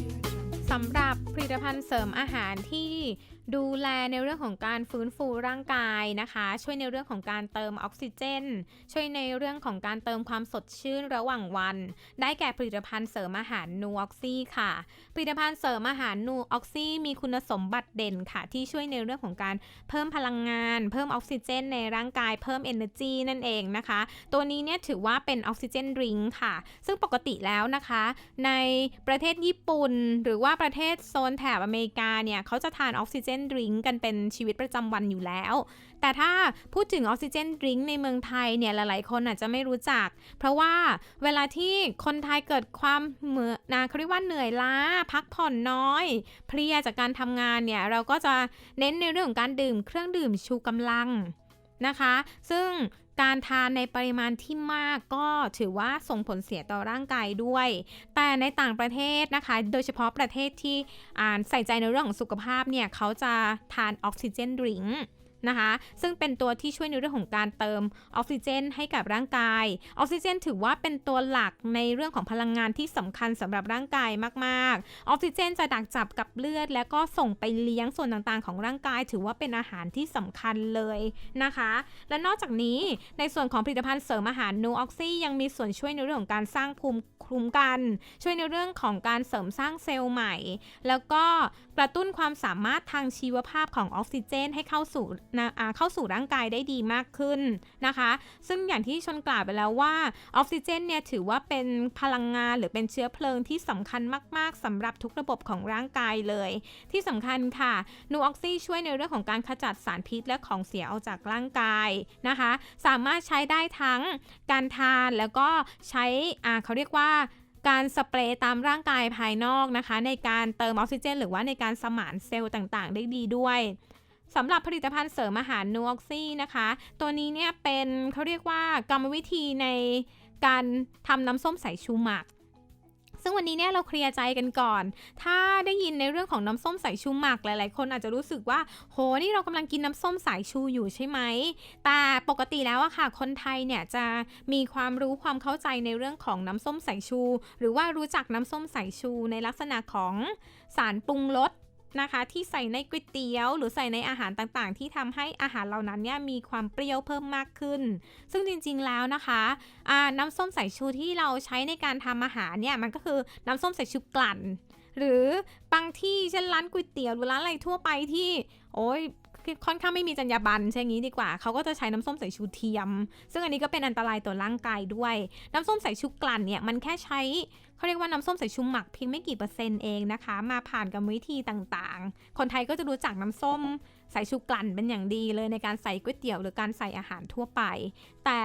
you. สำหรับผลิตภัณฑ์เสริมอาหารที่ดูแลในเรื่องของการฟื้นฟูร่างกายนะคะ ช่วยในเรื่องของการเติมออกซิเจน ช่วยในเรื่องของการเติมความสดชื่นระหว่างวัน ได้แก่ผลิตภัณฑ์เสริมอาหารนูออกซี่ค่ะ ผลิตภัณฑ์เสริมอาหารนูออกซี่มีคุณสมบัติเด่นค่ะ ที่ช่วยในเรื่องของการเพิ่มพลังงาน เพิ่มออกซิเจน ในร่างกายเพิ่ม energy นั่นเองนะคะ ตัวนี้เนี่ยถือว่าเป็นออกซิเจนดริงค่ะ ซึ่งปกติแล้วนะคะ ในประเทศญี่ปุ่นหรือว่าประเทศโซนแถบอเมริกาเนี่ยเขาจะทานออกซิเจนดริงก์กันเป็นชีวิตประจำวันอยู่แล้ว แต่ถ้าพูดถึงออกซิเจนดริงก์ในเมืองไทยเนี่ยหลายๆ คนอาจจะไม่รู้จัก เพราะว่าเวลาที่คนไทยเกิดความเหมือนะเขาเรียกว่าเหนื่อยล้า พักผ่อนน้อย เพลียจากการทำงานเนี่ยเราก็จะเน้นในเรื่องของการดื่มเครื่องดื่มชูกำลังนะคะ ซึ่ง การทานในปริมาณที่มากก็ถือว่าส่งผลเสียต่อร่างกายด้วย แต่ในต่างประเทศนะคะ โดยเฉพาะประเทศที่อ่าใส่ใจในเรื่องของสุขภาพเนี่ยเขาจะทานออกซิเจนดริงก์ นะคะ ซึ่งเป็นตัวที่ช่วยในเรื่องของการเติมออกซิเจน ให้กับร่างกาย ออกซิเจน ถือว่าเป็นตัวหลักในเรื่องของพลังงานที่สำคัญสำหรับร่างกายมากๆ ออกซิเจนจะดักจับกับเลือด แล้วก็ส่งไปเลี้ยงส่วนต่างๆ ของร่างกาย ถือว่าเป็นอาหารที่สำคัญเลยนะคะ และนอกจากนี้ในส่วนของผลิตภัณฑ์เสริมอาหารนูออกซี่ยังมีส่วนช่วยในเรื่องของการสร้างภูมิคุ้มกัน ช่วยในเรื่องของการเสริมสร้างเซลล์ใหม่ แล้วก็กระตุ้นความสามารถทางชีวภาพของออกซิเจน ให้เข้าสู่เข้าสู่ร่างกายได้ดีมากขึ้นนะคะ ซึ่งอย่างที่ชนกล่าวไปแล้วว่าออกซิเจนเนี่ยถือว่าเป็นพลังงานหรือเป็นเชื้อเพลิงที่สำคัญมาก ๆสำหรับทุกระบบของร่างกายเลย ที่สำคัญค่ะนูออกซี่ช่วยในเรื่องของการขจัดสารพิษและของเสียออกจากร่างกายนะคะ สามารถใช้ได้ทั้งการทานแล้วก็ใช้เขาเรียกว่าการสเปรย์ตามร่างกายภายนอกนะคะ ในการเติมออกซิเจน หรือว่าในการสมานเซลล์ต่างๆ ได้ดีด้วย สำหรับผลิตภัณฑ์เสริมอาหารนูออกซี่นะคะ ตัวนี้เนี่ยเป็นเขาเรียกว่ากรรมวิธีในการทำน้ำส้มสายชูหมักซึ่งวันนี้เนี่ยเราเคลียร์ใจกันก่อน ถ้าได้ยินในเรื่องของน้ำส้มสายชูหมักหลาย ๆ คนอาจจะรู้สึกว่า โห นี่เรากำลังกินน้ำส้มสายชูอยู่ใช่ไหม แต่ปกติแล้วอะค่ะ คนไทยเนี่ยจะมีความรู้ความเข้าใจในเรื่องของน้ำส้มสายชู หรือว่ารู้จักน้ำส้มสายชูในลักษณะของสารปรุงรส นะคะ ที่ใส่ในก๋วยเตี๋ยว หรือใส่ในอาหารต่างๆ ที่ทำให้อาหารเหล่านั้นเนี่ยมีความเปรี้ยวเพิ่มมากขึ้น ซึ่งจริงๆแล้วนะคะน้ำส้มสายชูที่เราใช้ในการทำอาหารเนี่ยมันก็คือน้ำส้มสายชูกลั่น หรือบางที่เช่นร้านก๋วยเตี๋ยวหรือร้านอะไรทั่วไปที่โอ้ยค่อนข้างไม่มีจรรยาบรรณใช่งี้ดีกว่า เขาก็จะใช้น้ำส้มสายชูเทียม ซึ่งอันนี้ก็เป็นอันตรายต่อร่างกายด้วย น้ำส้มสายชูกลั่นเนี่ยมันแค่ใช้ เขาเรียกว่าน้ำส้มสายชูหมักเพียงไม่กี่เปอร์เซ็นต์เองนะคะ มาผ่านกรรมวิธีต่างๆ คนไทยก็จะรู้จักน้ำส้มสายชูกลั่นเป็นอย่างดีเลยในการใส่ก๋วยเตี๋ยวหรือการใส่อาหารทั่วไป แต่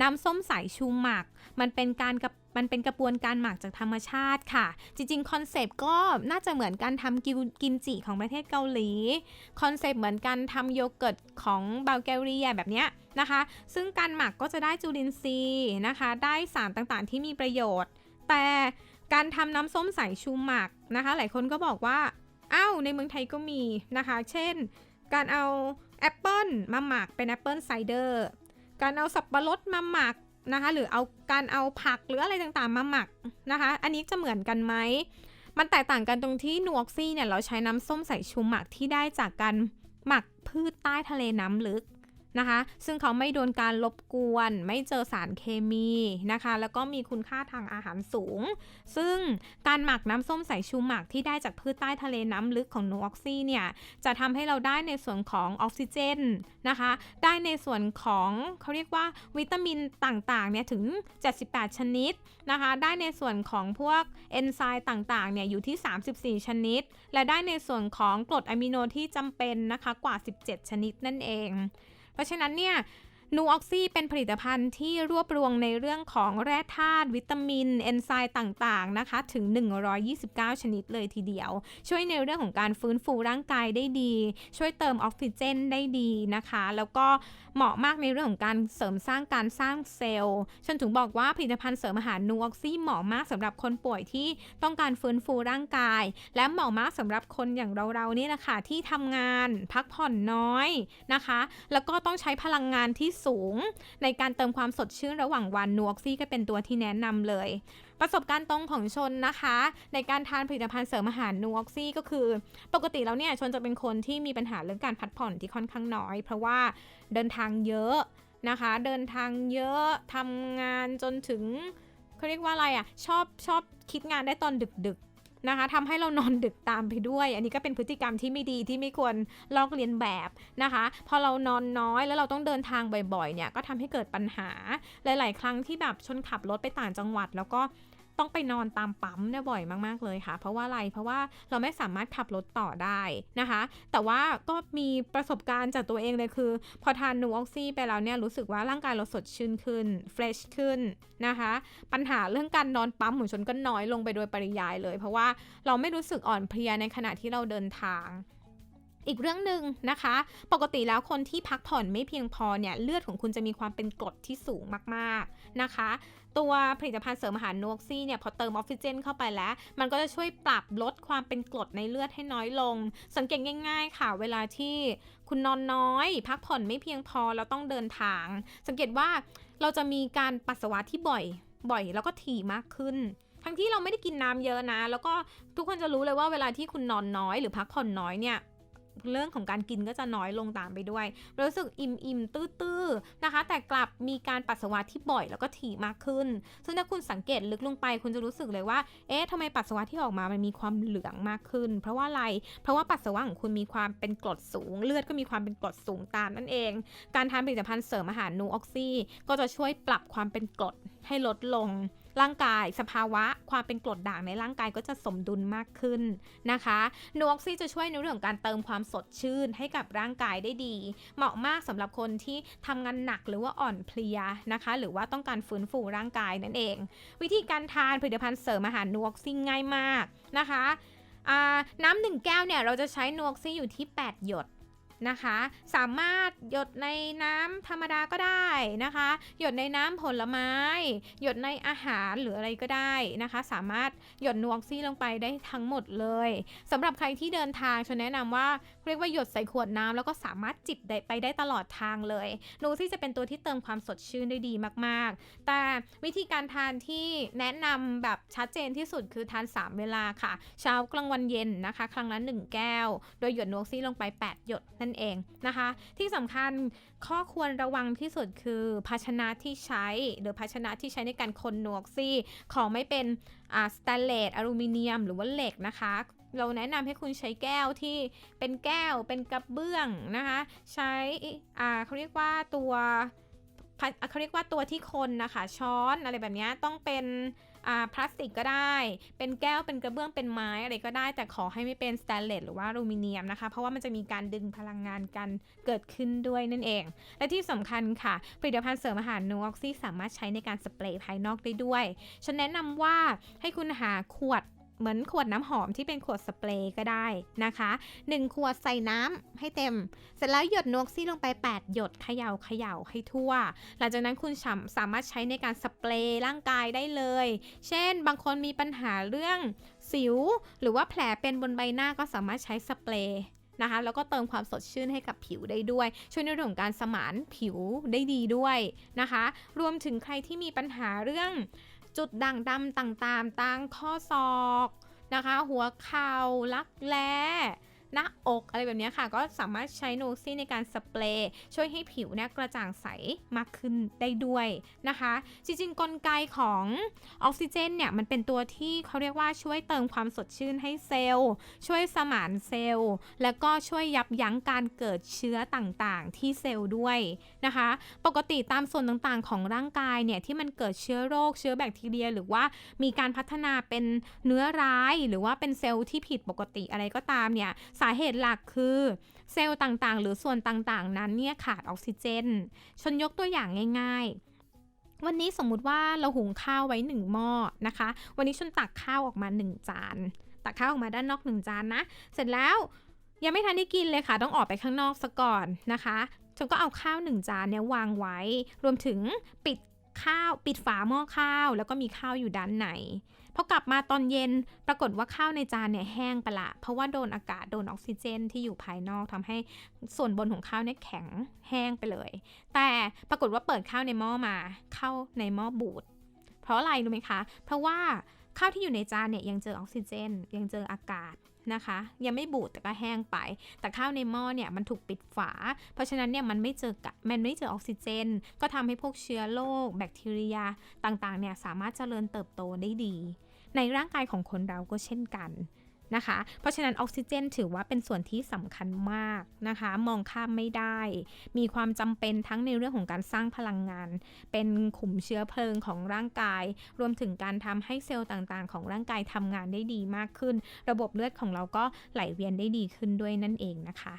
น้ำส้มสายชูหมัก มันเป็นการกับมันเป็นกระบวนการหมักจากธรรมชาติค่ะ จริงๆ คอนเซปต์ก็น่าจะเหมือนการทำกิวกิมจิของประเทศเกาหลี คอนเซปต์เหมือนการทำโยเกิร์ตของบัลแกเรียแบบเนี้ยนะคะ ซึ่งการหมักก็จะได้จุลินทรีย์นะคะ ได้สารต่างๆ ที่มีประโยชน์ แต่การทำน้ำส้มสายชูหมักนะคะ หลายคนก็บอกว่าอ้าวในเมืองไทยก็มีนะคะ เช่น การเอาแอปเปิลมาหมักเป็นแอปเปิลไซเดอร์ การเอาสับปะรดมาหมักนะคะ หรือเอาการเอาผักหรืออะไรต่างๆมาหมักนะคะ อันนี้จะเหมือนกันไหม มันแตกต่างกันตรงที่นูออกซี่เนี่ยเราใช้น้ำส้มสายชูหมักที่ได้จากการหมักพืชใต้ทะเลน้ำลึก นะคะ ซึ่งเขาไม่โดนการรบกวน ไม่เจอสารเคมีนะคะ แล้วก็มีคุณค่าทางอาหารสูง ซึ่งการหมักน้ำส้มสายชูหมักที่ได้จากพืชใต้ทะเลน้ำลึกของนูออกซี่เนี่ย จะทำให้เราได้ในส่วนของออกซิเจนนะคะ ได้ในส่วนของเขาเรียกว่าวิตามินต่างๆเนี่ยถึง 78 ชนิดนะคะ ได้ในส่วนของพวกเอนไซม์ต่างๆเนี่ยอยู่ที่ 34 ชนิด และได้ในส่วนของกรดอะมิโนที่จำเป็นนะคะกว่า 17 ชนิดนั่นเอง เพราะฉะนั้นเนี่ย นูออกซี่เป็นผลิตภัณฑ์ที่รวบรวมในเรื่องของแร่ธาตุวิตามิน เอนไซม์ต่างๆนะคะ ถึง 129 ชนิดเลยทีเดียว ช่วยในเรื่องของการฟื้นฟูร่างกายได้ดี ช่วยเติมออกซิเจนได้ดีนะคะ แล้วก็เหมาะมากในเรื่องของการเสริมสร้างการสร้างเซลล์ฉันถึงบอกว่าผลิตภัณฑ์เสริมอาหารนูออกซี่เหมาะมากสำหรับคนป่วยที่ต้องการฟื้นฟูร่างกาย และเหมาะมากสำหรับคนอย่างเราๆนี่แหละค่ะที่ทำงานพักผ่อนน้อยนะคะ แล้วก็ต้องใช้พลังงานที่สูง ในการเติมความสดชื่นระหว่างวันนูออกซี่ก็เป็นตัวที่แนะนำเลย ประสบการณ์ตรงของชนนะคะ ในการทานผลิตภัณฑ์เสริมอาหารนูออกซี่ก็คือ ปกติแล้วเนี่ยชนจะเป็นคนที่มีปัญหาเรื่องการพักผ่อนที่ค่อนข้างน้อย เพราะว่าเดินทางเยอะนะคะ เดินทางเยอะทำงานจนถึงเขาเรียกว่าอะไรอะ่ะชอบชอบคิดงานได้ตอนดึกๆ นะคะทำให้เรานอนดึกตามไปด้วย อันนี้ก็เป็นพฤติกรรมที่ไม่ดีที่ไม่ควรลอกเลียนแบบนะคะ พอเรานอนน้อยแล้วเราต้องเดินทางบ่อยๆเนี่ยก็ทำให้เกิดปัญหาหลาย ๆ ครั้งที่แบบชนขับรถไปต่างจังหวัด แล้วก็ ต้องไปนอนตามปั๊มเนี่ยบ่อยมากๆเลยค่ะ เพราะว่าอะไรเพราะว่าเราไม่สามารถขับรถต่อได้นะคะ แต่ว่าก็มีประสบการณ์จากตัวเองเลยคือ พอทานนูออกซี่ไปแล้วเนี่ยรู้สึกว่าร่างกายเราสดชื่นขึ้นเฟรชขึ้นนะคะ ปัญหาเรื่องการนอนปั๊มของชนก็น้อยลงไปโดยปริยายเลย เพราะว่าเราไม่รู้สึกอ่อนเพลียในขณะที่เราเดินทาง อีกเรื่องหนึ่งนะคะ ปกติแล้วคนที่พักผ่อนไม่เพียงพอเนี่ยเลือดของคุณจะมีความเป็นกรดที่สูงมากๆนะคะ ตัวผลิตภัณฑ์เสริมอาหารนกซี่เนี่ยพอเติมออกซิเจนเข้าไปแล้ว มันก็จะช่วยปรับลดความเป็นกรดในเลือดให้น้อยลง สังเกตง่าย ๆ ค่ะ เวลาที่คุณนอนน้อย พักผ่อนไม่เพียงพอเราต้องเดินทาง สังเกตว่าเราจะมีการปัสสาวะที่บ่อย บ่อยแล้วก็ถี่มากขึ้นทั้งที่เราไม่ได้กินน้ำเยอะนะ แล้วก็ทุกคนจะรู้เลยว่าเวลาที่คุณนอนน้อยหรือพักผ่อนน้อยเนี่ย เรื่องของการกินก็จะน้อยลงตามไปด้วย รู้สึกอิ่มอิ่มตื้อตื้อๆนะคะ แต่กลับมีการปัสสาวะที่บ่อยแล้วก็ถี่มากขึ้น ซึ่งถ้าคุณสังเกตลึกลงไปคุณจะรู้สึกเลยว่า เอ๊ะทำไมปัสสาวะที่ออกมามันมีความเหลืองมากขึ้น เพราะว่าอะไร เพราะว่าปัสสาวะของคุณมีความเป็นกรดสูง เลือดก็มีความเป็นกรดสูงตามนั่นเอง การทานผลิตภัณฑ์เสริมอาหารนูออกซี่ก็จะช่วยปรับความเป็นกรดให้ลดลง ร่างกายสภาวะความเป็นกรดด่างในร่างกายก็จะสมดุลมากขึ้นนะคะนูออกซี่จะช่วยในเรื่องการเติมความสดชื่นให้กับร่างกายได้ดี เหมาะมากสำหรับคนที่ทำงานหนักหรือว่าอ่อนเพลียนะคะ หรือว่าต้องการฟื้นฟูร่างกายนั่นเอง วิธีการทานผลิตภัณฑ์เสริมอาหารนูออกซี่ง่ายมากนะคะน้ำหนึ่งแก้วเนี่ยเราจะใช้นูออกซี่อยู่ที่ 8 หยด นะคะ สามารถหยดในน้ำธรรมดาก็ได้นะคะ หยดในน้ำผลไม้ หยดในอาหารหรืออะไรก็ได้นะคะ สามารถหยดนูออกซี่ลงไปได้ทั้งหมดเลยสำหรับใครที่เดินทางฉันแนะนำว่าเรียกว่าหยดใส่ขวดน้ำแล้วก็สามารถจิบได้ไปได้ตลอดทางเลยนูซี่จะเป็นตัวที่เติมความสดชื่นได้ดีมากๆ แต่วิธีการทานที่แนะนำแบบชัดเจนที่สุดคือทาน 3 เวลาค่ะ เช้ากลางวันเย็นนะคะ ครั้งละ1แก้ว โดยหยดนูออกซี่ลงไป 8 หยดนั่นเองนะคะ ที่สำคัญข้อควรระวังที่สุดคือภาชนะที่ใช้ หรือภาชนะที่ใช้ในการคนนูออกซี่ของไม่เป็นสแตนเลสอลูมิเนียม หรือว่าเหล็กนะคะ เราแนะนำให้คุณใช้แก้วที่เป็นแก้วเป็นกระเบื้องนะคะ ใช้เขาเรียกว่าตัวเขาเรียกว่าตัวที่คนนะคะ ช้อนอะไรแบบนี้ต้องเป็น พลาสติกก็ได้ เป็นแก้วเป็นกระเบื้องเป็นไม้อะไรก็ได้ แต่ขอให้ไม่เป็นสแตนเลสหรือว่าอลูมิเนียมนะคะ เพราะว่ามันจะมีการดึงพลังงานกันเกิดขึ้นด้วยนั่นเอง และที่สำคัญค่ะ ผลิตภัณฑ์เสริมอาหารนูออกซี่สามารถใช้ในการสเปรย์ภายนอกได้ด้วย ฉันแนะนำว่าให้คุณหาขวด เหมือนขวดน้ำหอมที่เป็นขวดสเปรย์ก็ได้นะคะ 1 ขวดใส่น้ำให้เต็ม เสร็จแล้วหยดนูออกซี่ลงไป 8 หยดเขย่าเขย่าให้ทั่ว หลังจากนั้นคุณสามสามารถใช้ในการสเปรย์ร่างกายได้เลย เช่น บางคนมีปัญหาเรื่องสิว หรือว่าแผลเป็นบนใบหน้าก็สามารถใช้สเปรย์นะคะแล้วก็เติมความสดชื่นให้กับผิวได้ด้วย ช่วยในเรื่องของการสมานผิวได้ดีด้วยนะคะ รวมถึงใครที่มีปัญหาเรื่อง จุดด่างดำต่างๆตามข้อศอกนะคะ หัวเข่ารักแร้ หน้าอกอะไรแบบนี้ค่ะ ก็สามารถใช้โนซี่ในการสเปรย์ช่วยให้ผิวเนี่ยกระจ่างใสมากขึ้นได้ด้วยนะคะ จริงๆ กลไกของออกซิเจนเนี่ยมันเป็นตัวที่เขาเรียกว่าช่วยเติมความสดชื่นให้เซลล์ ช่วยสมานเซลล์ แล้วก็ช่วยยับยั้งการเกิดเชื้อต่างๆ ที่เซลล์ด้วยนะคะ ปกติตามส่วนต่างๆ ของร่างกายเนี่ยที่มันเกิดเชื้อโรคเชื้อแบคทีเรีย หรือว่ามีการพัฒนาเป็นเนื้อร้าย หรือว่าเป็นเซลล์ที่ผิดปกติอะไรก็ตามเนี่ยสาเหตุหลักคือเซลล์ต่างๆ หรือส่วนต่างๆ นั้นเนี่ยขาดออกซิเจน ชนยกตัวอย่างง่ายๆ วันนี้สมมุติว่าเราหุงข้าวไว้หนึ่งหม้อนะคะ วันนี้ชนตักข้าวออกมาหนึ่งจาน ตักข้าวออกมาด้านนอกหนึ่งจานนะ เสร็จแล้วยังไม่ทันได้กินเลยค่ะ ต้องออกไปข้างนอกซะก่อนนะคะชนก็เอาข้าวหนึ่งจานเนี่ยวางไว้ รวมถึงปิด ข้าวปิดฝาหม้อข้าว แล้วก็มีข้าวอยู่ด้านในพอกลับมาตอนเย็นปรากฏว่าข้าวในจานเนี่ยแห้งไปละ เพราะว่าโดนอากาศโดนออกซิเจนที่อยู่ภายนอกทำให้ส่วนบนของข้าวเนี่ยแข็งแห้งไปเลย แต่ปรากฏว่าเปิดข้าวในหม้อมาข้าวในหม้อบูดเพราะอะไรรู้ไหมคะ เพราะว่า ข้าวที่อยู่ในจานเนี่ยยังเจอออกซิเจน ยังเจออากาศนะคะ ยังไม่บูดแต่ก็แห้งไป แต่ข้าวในหม้อเนี่ยมันถูกปิดฝา เพราะฉะนั้นเนี่ยมันไม่เจอกะมันไม่เจอออกซิเจน ก็ทำให้พวกเชื้อโรคแบคทีเรียต่างๆเนี่ยสามารถเจริญเติบโตได้ดี ในร่างกายของคนเราก็เช่นกัน นะคะ เพราะฉะนั้นออกซิเจน ถือว่าเป็นส่วนที่สำคัญมากนะคะ มองข้ามไม่ได้ มีความจำเป็นทั้งในเรื่องของการสร้างพลังงาน เป็นขุมเชื้อเพลิงของร่างกาย รวมถึงการทำให้เซลล์ต่างๆ ของร่างกายทำงานได้ดีมากขึ้น ระบบเลือดของเราก็ไหลเวียนได้ดีขึ้นด้วยนั่นเองนะคะ